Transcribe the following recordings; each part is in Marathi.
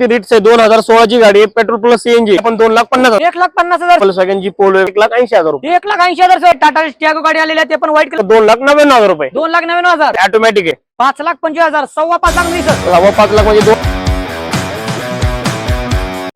ती रिट्स आहे दोन हजार सोळाची गाडी आहे. पेट्रोल प्लस सीएनजी आपण दोन लाख पन्नास हजार. एक लाख पन्नास हजार. वॅगनची पोलो एक लाख ऐंशी हजार रुपये. एक लाख ऐंशी हजार सर. टाटा टियागो गाडी आलेली आहे. ते पण व्हाईट कलर दोन लाख नव्याण्णव हजार रुपये. दोन लाख नव्याण्णव हजार. ऑटोमॅटिक आहे. पाच लाख पंचवीस हजार. सव्वा पाच लाख नाही सर. सव्वा पाच लाख म्हणजे दोन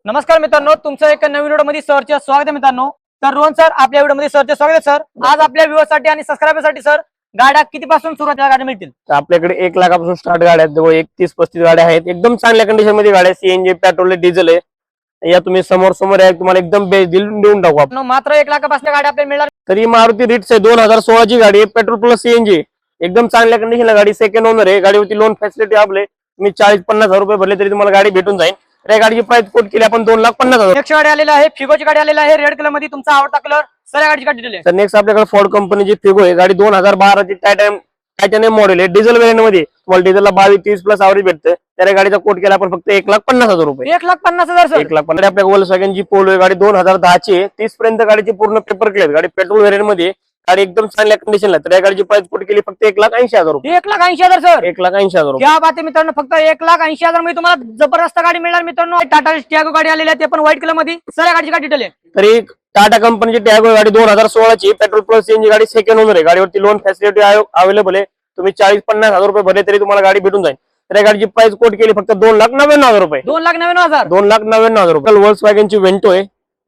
नमस्कार मित्रांनो. तुमचं एक नवीन व्हिडिओमध्ये सरचे स्वागत आहे मित्रांनो. तर रोहन सर आपल्या व्हिडिओमध्ये सरचे स्वागत आहे सर. आज आपल्या व्ह्युअरसाठी आणि सबस्क्रायबरसाठी सर गाड्या किती पासून सुरुवातीला गाड्या मिळतील? तर आपल्याकडे एक लाखापासून स्टार्ट गाड्या आहेत. जवळ एक तीस पस्तीस गाड्या आहेत. एकदम चांगल्या कंडिशनमध्ये गाड्या सीएनजी पेट्रोल डिझेल आहे या तुम्ही समोर समोर आहे तुम्हाला एकदम बेस देऊन देऊन टाकू आपण. मात्र एक लाखापासून गाड्या आपल्याला मिळणार तरी मारुती रिट्स आहे. दोन हजार सोळाची गाडी आहे. पेट्रोल प्लस सीएनजी एकदम चांगल्या कंडिशनला गाडी. सेकंड ओनर आहे. गाडीवरती लोन फॅसिलिटी आपले. तुम्ही चाळीस पन्नास हजार रुपये भरले तरी तुम्हाला गाडी भेटून जाईल. या गाडीची प्राइस कोट केली आपण दोन लाख पन्नास हजार. नेक्स्ट गाडी आलेला आहे फिगोची गाडी आलेला आहे रेड कलरमध्ये तुमचा आवडता कलर सर या गाडीची गाडी आहे. तर नेक्स्ट आपल्याकडे फोर्ड कंपनीची फिगो आहे गाडी दोन हजार बाराची टायटॅन टायटॅनियम मॉडेल आहे. डिझेल वेरियंटमध्ये तुम्हाला डिझेलला बावीस तीस प्लस आवरेज भेटतं त्या गाडीचा कोट केला आपण फक्त एक लाख पन्नास हजार रुपये. एक लाख पन्नास हजार सर एक लाख पन्नास. आपल्या गोल्स वॅगनची पोलो आहे गाडी दोन हजार दहाची आहे. तीस पर्यंत गाडीची पूर्ण पेपर क्लिअर गाडी पेट्रोल वेरियंटमध्ये. गाडी एकदम चांगल्या कंडिशनला तर या गाडीची प्राइस कोट केली फक्त एक लाख ऐंशी हजार रुपये. एक लाख ऐंशी हजार सर. एक लाख ऐंशी हजार रुपये. बात आहे मित्रांनो फक्त एक लाख ऐंशी हजारमध्ये तुम्हाला जबरदस्त गाडी मिळणार मित्रांनो. टाटा टियागो गाडी आलेली आहे ते पण व्हाईट कलरमध्ये. सर या गाडीची गाडी डिटेल आहे? तरी टाटा कंपनीची टॅगो गाडी दोन हजार सोळाची पेट्रोल प्लस सीएनजी गाडी सेकंड ओनर आहे. गाडीवरती लोन फॅसिलिटी अवेलेबल आहे. तुम्ही चाळीस पन्नास हजार रुपये भरले तरी तुम्हाला गाडी भेटून जाईल. तर या गाडीची प्राइस कोट केली फक्त दोन लाख नव्याण्णव हजार रुपये. दोन लाख नव्याण्णव हजार. दोन लाख नव्याण्णव हजार रुपये. वर्ल्स वॅगनची वेंटो आहे.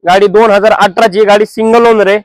गाडी दोन हजार अठराची गाडी सिंगल ओनर आहे.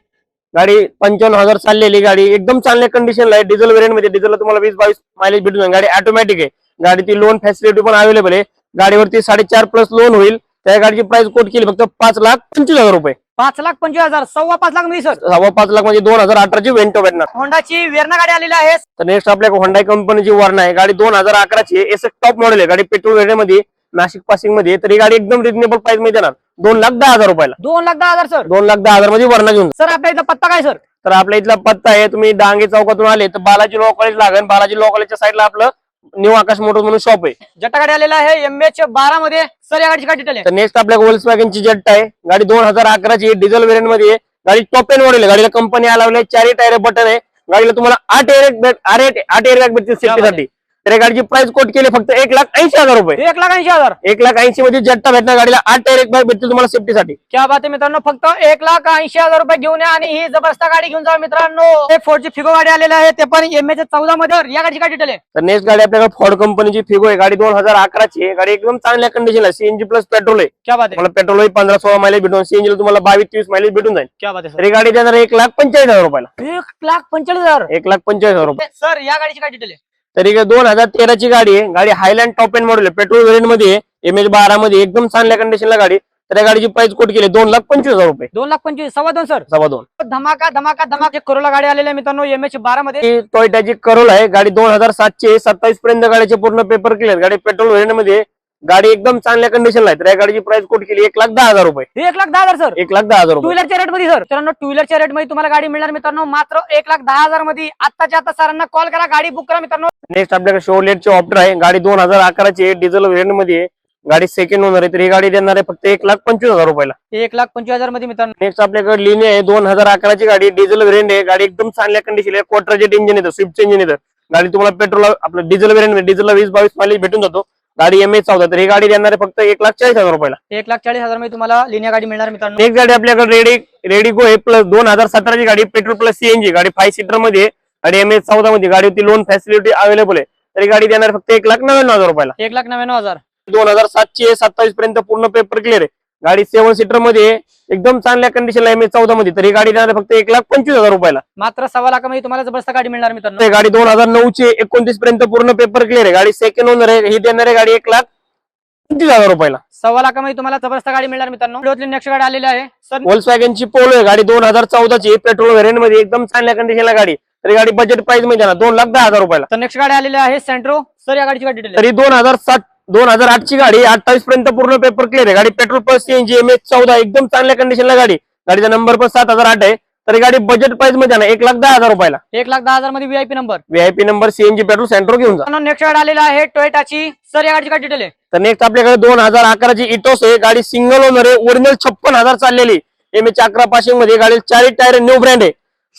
गाडी पंचावन्न हजार चाललेली गाडी. एकदम चांगल्या कंडिशनला आहे. डिझेल वेरियंटमध्ये डिझेलला तुम्हाला वीस बावीस मायलेज भेटून जाईल. गाडी ऑटोमॅटिक आहे. गाडीची लोन फॅसिलिटी पण अवेलेबल आहे. गाडीवरती साडेचार प्लस लोन होईल. त्या गाडीची प्राइस कोट केली फक्त पाच लाख पंचवीस हजार रुपये. पाच लाख पंचवीस हजार सव्वा पाच लाख सर. सव्वा पाच लाख म्हणजे दोन हजार अठराची वेंटो भेटणार. होंडाची वेरणा गाडी आलेली आहे. तर नेक्स्ट आपल्या होंडाई कंपनीची वर्ण आहे. गाडी दोन हजार अकराची एस टॉप मॉडेल आहे. गाडी पेट्रोलमध्ये नाशिक पासिंगमध्ये आहे. तर ही गाडी एकदम रिजनेबल प्राइसमध्ये देणार. दोन लाख दहा हजार रुपयाला. दोन लाख दहा हजार सर. दोन लाख दहा हजारमध्ये वर्ण घेऊन जा. सर आपल्या इथं पत्ता काय सर? तर आपल्या इथला पत्ता आहे तुम्ही डांगे चौकातून आले तर बालाजी लॉ कॉलेज लागेल बालाजी लॉ कॉलेजच्या साईडला आपलं न्यू आकाश मोटर्स म्हणून शॉप आहे. जटा गाडी आलेला आहे एम एच बारा मध्ये. सर या गाडीची गाडी डिटेल आहे? तर नेक्स्ट आपल्या वॉल्स वॅगनची जट्ट आहे. गाडी दोन हजार अकराची डिझेल वेरियंटमध्ये आहे. गाडी टॉप एन मॉडेल आहे. गाडीला कंपनी आलावली चारही टायर बटन आहे. गाडीला तुम्हाला आठ एअर आठ एअर बॅग भेटतील सेफ्टीसाठी तर या गाडीची प्राइस कोट केली फक्त एक लाख ऐंशी हजार रुपये. एक लाख ऐंशी हजार. एक लाख ऐंशी मध्ये जट्टा भेटणार गाडीला. आठ टायर एक बॅग भेटतील तुम्हाला सेफ्टीसाठी क्या बात आहे मित्रांनो फक्त एक लाख ऐंशी हजार रुपये घेऊन या आणि ही जबरदस्त गाडी घेऊन जा मित्रांनो. एक फोरची फिगो गाडी आलेली आहे ते पण एम एच चौदा मध्ये. या गाडीची गाडी डिटेल आहे? तर नेक्स्ट गाडी आपल्याकडे फॉर्ड कंपनीची फिगो आहे. गाडी दोन हजार अकराची आहे. गाडी एकदम चांगल्या कंडिशन आहे. सीएनजी प्लस पेट्रोल आहे. क्या बात आहे. तुम्हाला पेट्रोल पंधरा सोळा मायलेज भेटून. सीएनजी तुम्हाला बावीस तेवीस मायलेज भेटून जाईल. क्या बात आहे तर ही गाडी देणार एक लाख पंचेचाळीस हजार रुपयाला. सर एक लाख पंचेचाळीस हजार. एक लाख पंचेचाळीस हजार रुपये. सर या गाडीची गाडी डिटेल आहे? तरी दोन हजार तेराची गाडी आहे. गाडी हायलँड टॉप एंड मॉडेल आहे. पेट्रोल वेरियंटमध्ये एम एच बारा मध्ये एकदम चांगल्या कंडिशनला गाडी तर या गाडीची प्राइस कोट केली दोन लाख पंचवीस हजार रुपये. दोन लाख पंचवीस सव्वा दोन सर. सव्वा दोन. धमाका धमाका धमाका. करोला गाडी आलेली आहे मित्रांनो. एम एच बारा मध्ये. टोयोटाची करोल आहे. गाडी दोन हजार सातशे सत्तावीस पर्यंत गाडीचे पूर्ण पेपर क्लिअर गाडी पेट्रोल वेरियंटमध्ये. गाडी एकदम चांगल्या कंडिशनला आहे. तर या गाडीची प्राइस कोट केली? एक लाख दहा हजार रुपये. एक लाख दहा हजार सर. एक लाख दहा हजार टू रुपये. व्हीलरच्या रेटमध्ये सर. मित्रांनो टू व्हीलरच्या रेटमध्ये तुम्हाला गाडी मिळणार मित्रांनो. मात्र एक लाख दहा हजारमध्ये. आत्ताच्या आता सरांना कॉल करा. गाडी बुक करा मित्रांनो. नेक्स्ट आपल्याकडे शोलेटची ऑप्टर आहे. गाडी दोन हजार अकराची आहे. डिझेल वेरियंटमध्ये आहे. गाडी सेकंड ओनर आहे. तर ही गाडी देणार आहे फक्त एक लाख पंचवीस हजार रुपयाला. एक लाख पंचवीस हजारमध्ये मित्रांनो. नेक्स्ट आपल्याकडे लिनी आहे. दोन हजार अकराची गाडी. डिझेल वेरियंट आहे. गाडी एकदम चांगल्या कंडिशन आहे. क्वार्टरजेट इंजिन येतं. स्विफ्ट इंजिन येतं. गाडी तुम्हाला पेट्रोल आपलं डिझेल वेरियंट डिझेलला वीस बावीस मायलेज भेटून जातो. गाडी एम एच चौदा तर ही गाडी देणार आहे फक्त एक लाख चाळीस हजार रुपयाला. एक लाख चाळीस हजारमध्ये तुम्हाला लिनिया गाडी मिळणार मित्रांनो. नेक्स्ट गाडी आपल्याकडे रेडी रेडिगो आहे प्लस दोन हजार सतराची गाडी पेट्रोल प्लस सीएनजी गाडी फाय सीटरमध्ये. गाडी एम एच चौदा मध्ये गाडीवरती लोन फॅसिलिटी अवेलेबल आहे. तर ही गाडी देणार फक्त एक लाख नव्याण्णव हजार रुपयाला. एक लाख नव्याण्णव हजार. दोन हजार सातशे सत्तावीस पर्यंत पूर्ण पेपर क्लिअर आहे. गाडी सेव्हन सीटरमध्ये. एकदम चांगल्या कंडिशनला एम एच चौदा मध्ये. तर ही गाडी देणार फक्त एक लाख पंचवीस हजार रुपयाला. मात्र सव्वा लाखामध्ये तुम्हाला जबरदस्त गाडी मिळणार मित्रांनो. ते गाडी दोन हजार नऊचे एकोणतीस पर्यंत पूर्ण पेपर क्लिअर आहे. गाडी सेकंड ओनर आहे ही देणार आहे गाडी एक लाख पंचवीस हजार रुपयाला. सव्वा लाखामध्ये तुम्हाला जबरदस्त गाडी मिळणार मित्रांनो. नेक्स्ट गाडी आलेली आहे. सर वॉल्स वॅगनची पोलो आहे गाडी दोन हजार चौदाची पेट्रोल व्हेरियंटमध्ये एकदम चांगल्या कंडिशनला गाडी. तर गाडी बजेट प्राइसमध्ये दोन लाख दहा हजार रुपयाला. तर नेक्स्ट गाडी आलेली आहे सेंट्रो सर या गाडीची गाडी तरी दोन हजार सात दोन हजार आठची गाडी अठ्ठावीस पर्यंत पूर्ण पेपर क्लिअर आहे. गाडी petrol plus CNG M H चौदा एकदम चांगल्या कंडिशनला गाडी. गाडीचा नंबर पण सात हजार आठ आहे. तर गाडी बजेट प्राइसमध्ये देणार एक लाख दहा हजार रुपयाला. एक लाख दहा हजारमध्ये VIP number VIP number CNG petrol centre घेऊन जा. नेक्स्ट गाडी आलेला आहे टोयोटाची सर या गाडीची गाडी डिटेल आहे? तर नेक्स्ट आपल्याकडे दोन हजार अकराची इटोस आहे. गाडी सिंगल ओनर आहे. ओरिजिनल छप्पन हजार चाललेली एम एच अकरा पासिंगमध्ये गाडी चारही टायर न्यू ब्रँड आहे.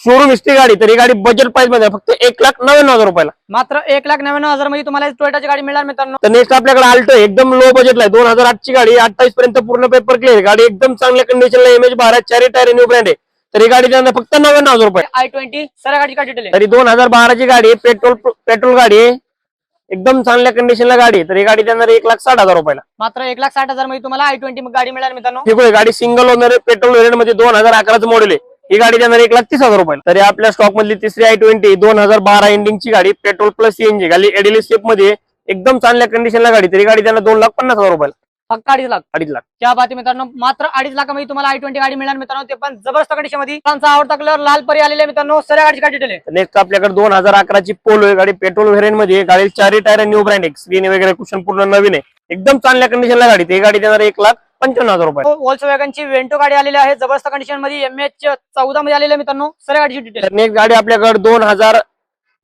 शोरूम हिस्ट्री गाडी तर ही गाडी बजेट प्राइसमध्ये फक्त एक लाख नव्याण्णव हजार रुपयाला. मात्र एक लाख नव्याण्णव हजारमध्ये तुम्हाला टोयोटाची गाडी मिळणार मित्रांनो. तर नेक्स्ट आपल्याकडे आल्टो एकदम लो बजेटला आहे दोन हजार आठची गाडी अठ्ठावीस पर्यंत पूर्ण पेपर क्लिअर गाडी एकदम चांगल्या कंडिशनला एम एच बारा चारी टायर न्यू ब्रँड आहे तर ही गाडी त्यांना फक्त नव्याण्णव हजार रुपये. आय ट्वेंटी सर गाडीची काय डिटेल तरी दोन हजार बाराची गाडी पेट्रोल पेट्रोल गाडी आहे. एकदम चांगल्या कंडिशनला गाडी तर ही गाडी देणार एक लाख साठ हजार रुपयाला. मात्र एक लाख साठ हजारमध्ये तुम्हाला आय ट्वेंटी गाडी मिळणार मित्रांनो. ठीक आहे गाडी सिंगल ओनर पेट्रोल व्हेरियंटमध्ये दोन हजार अकराचं मॉडेल आहे. ही गाडी देणार एक लाख तीस हजार रुपयाला तरी आपल्या स्टॉक मधली तिसरी आय ट्वेंटी दोन हजार बारा एंडिंगची गाडी पेट्रोल प्लस सीएनजी गाडी एडिली स्टेपमध्ये. एकदम चांगल्या कंडिशनला गाडी. तरी गाडी त्यांना दोन लाख पन्नास हजार रुपयाला फक्त अडीच लाख. अडीच लाख. त्या बाती मित्रांनो मात्र अडीच लाखामध्ये तुम्हाला आय ट्वेंटी गाडी मिळणार मित्रांनो. ते पण जबरदस्त कंडिशनमध्ये. त्यांचा आवडता कलर लाल परी आलेले मित्रांनो. सर गाडीची डिटेल आहे? नेक्स्ट आपल्याकडे दोन हजार अकराची पोलो गाडी पेट्रोल व्हेरियंटमध्ये. गाडी चारही टायर न्यू ब्रँड स्क्रीन वगैरे कुशन पूर्ण नवीन आहे. एकदम चांगल्या कंडिशनला गाडी. ती गाडी देणार एक लाख पंच्याण्णव हजार रुपये. वॉल्स वॅगनची वेंटो गाडी आलेली आहे. जबरदस्त कंडिशनमध्ये एम एच चौदा मध्ये आलेली आहे मित्रांनो. सर गाडीची डिटेल नेक्स्ट गाडी आपल्याकडे दोन हजार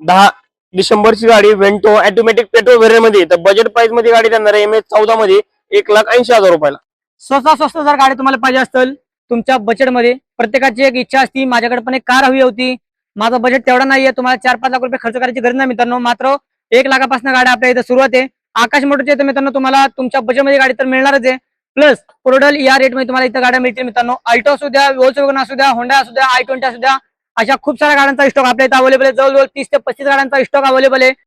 दहा डिसेंबरची गाडी वेंटो ऑटोमॅटिक पेट्रोल व्हेरियंटमध्ये. आहे. तर बजेट प्राइसमध्ये गाडी देणार एम एच चौदा मध्ये एक लाख ऐंशी हजार रुपयाला. स्वस्त स्वस्त जर गाडी तुम्हाला पाहिजे असेल तुमच्या बजेटमध्ये प्रत्येकाची एक इच्छा असती. माझ्याकडे पण एक कार हवी होती. माझं बजेट तेवढा नाहीये. तुम्हाला चार पाच लाख रुपये खर्च करायची गरज नाही मित्रांनो. मात्र एक लाखापासून गाड्या आपल्या इथे सुरुवात आहे. आकाश मोटरच्या इथे मित्रांनो तुम्हाला तुमच्या बजेटमध्ये गाडी तर मिळणारच आहे. प्लस पोर्टल या रेटमध्ये तुम्हाला इथं गाड्या मिळतील मित्रांनो. अल्टो असू द्या वोल्सवॅगन असू द्या होंडा असू द्या आय ट्वेंटी असू द्या अशा खूप साऱ्या गाड्यांचा स्टॉक आपल्या इथे अवेलेबल आहे. जवळजवळ तीस ते पस्तीस गाड्यांचा स्टॉक अवेलेबल आहे.